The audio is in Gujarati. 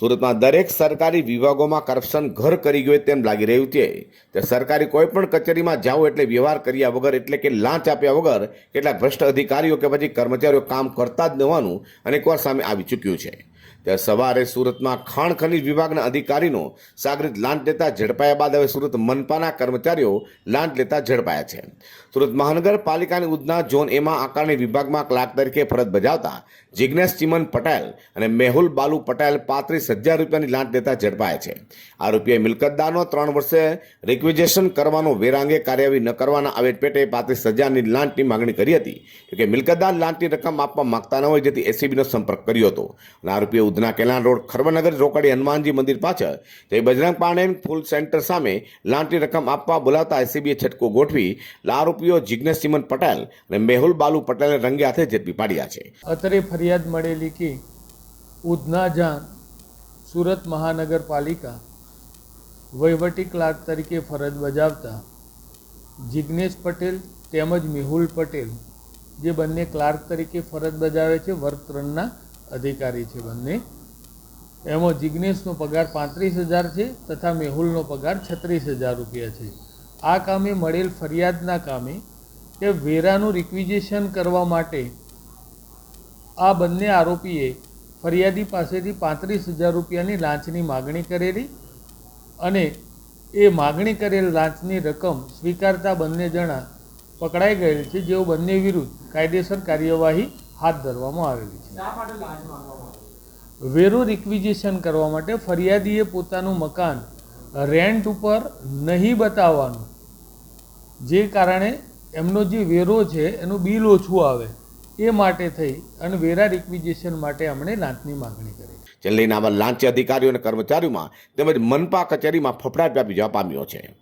સુરતમાં દરેક સરકારી વિભાગોમાં કરપ્શન ઘર કરી ગયું તેમ લાગી રહ્યું છે. તે સરકારી કોઈ પણ કચેરીમાં જાઓ એટલે વ્યવહાર કર્યા વગર, એટલે કે લાંચ આપ્યા વગર કેટલાક ભ્રષ્ટ અધિકારીઓ કે પછી કર્મચારીઓ કામ કરતા જ ન હોવાનું અનેકવાર સામે આવી ચૂક્યું છે. ત્યારે સવારે સુરતમાં ખાણ ખનીજ વિભાગના અધિકારીનો સાગરિત લાંચ લેતા ઝડપાયા બાદ હવે સુરત મનપાના કર્મચારીઓ લાંચ લેતા ઝડપાયા છે. સુરત મહાનગરપાલિકાની ઉધના ઝોન એમાં આકારણી વિભાગમાં ક્લાર્ક તરીકે ફરજ બજાવતા જિજ્ઞેશ ચિમન પટેલ અને મેહુલ બાલુ પટેલ પાંત્રીસ હજાર રૂપિયાની લાંચ લેતા ઝડપાયા છે. આરોપીએ મિલકતદારનો ત્રણ વર્ષે રિક્વિઝેશન કરવાનો વેરાંગે કાર્યવાહી ન કરવાના આવેદ પેટે પાંત્રીસ હજારની લાંચની માંગણી કરી હતી. કે મિલકતદાર લાંચની રકમ આપવા માગતા ન હોય જેથી એસીબીનો સંપર્ક કર્યો હતો. અને આરોપીએ ઉધના કેલાન રોડ ખરવનગર રોકડી હનુમાનજી મંદિર પાછળ તે બજરંગ પાંડેન ફૂલ સેન્ટર સામે લાંટી રકમ આપવા બોલાવતા એસીબીએ છટકો ગોઠવી આરોપીઓ જિજ્ઞેશ સિમન પટેલ અને મેહુલ બાલુ પટેલને રંગે હાથે ઝડપી પાડ્યા છે. અત્રે ફરિયાદ મળેલી કે ઉધના જાન સુરત મહાનગરપાલિકા વહીવટી ક્લાર્ક તરીકે ફરજ બજાવતા જિજ્ઞેશ પટેલ તેમજ મેહુલ પટેલ, જે બંને ક્લાર્ક તરીકે ફરજ બજાવે છે વર્ગ ત્રણના અધિકારી છે બંને. એમાં જિજ્ઞેશનો પગાર પાંત્રીસ હજાર છે તથા મેહુલનો પગાર છત્રીસ હજાર રૂપિયા છે. આ કામે મળેલ ફરિયાદના કામે કે વેરાનું રિક્વિઝેશન કરવા માટે આ બંને આરોપીએ ફરિયાદી પાસેથી પાંત્રીસ હજાર રૂપિયાની લાંચની માગણી કરેલી અને એ માગણી કરેલ લાંચની રકમ સ્વીકારતા બંને જણા પકડાઈ ગયેલ છે, જેઓ બંને વિરુદ્ધ કાયદેસર કાર્યવાહી હાથ ધરવામાં આવેલી છે. વેરો રિક્વિઝિશન કરવા માટે ફરિયાદીએ પોતાનું મકાન રેન્ટ ઉપર નહીં બતાવવાનું. જે કારણે એમનો જે વેરો છે, એનું બિલ ઓછું આવે. એ માટે થઈ અને વેરા રિક્વિઝિશન માટે એમણે લાંચની માગણી કરી. ચેન્નઈના આવા લાંચી અધિકારીઓ અને કર્મચારીઓમાં તેમજ મનપા કચેરીમાં ફફડાટ વ્યાપી જવા પામ્યો છે.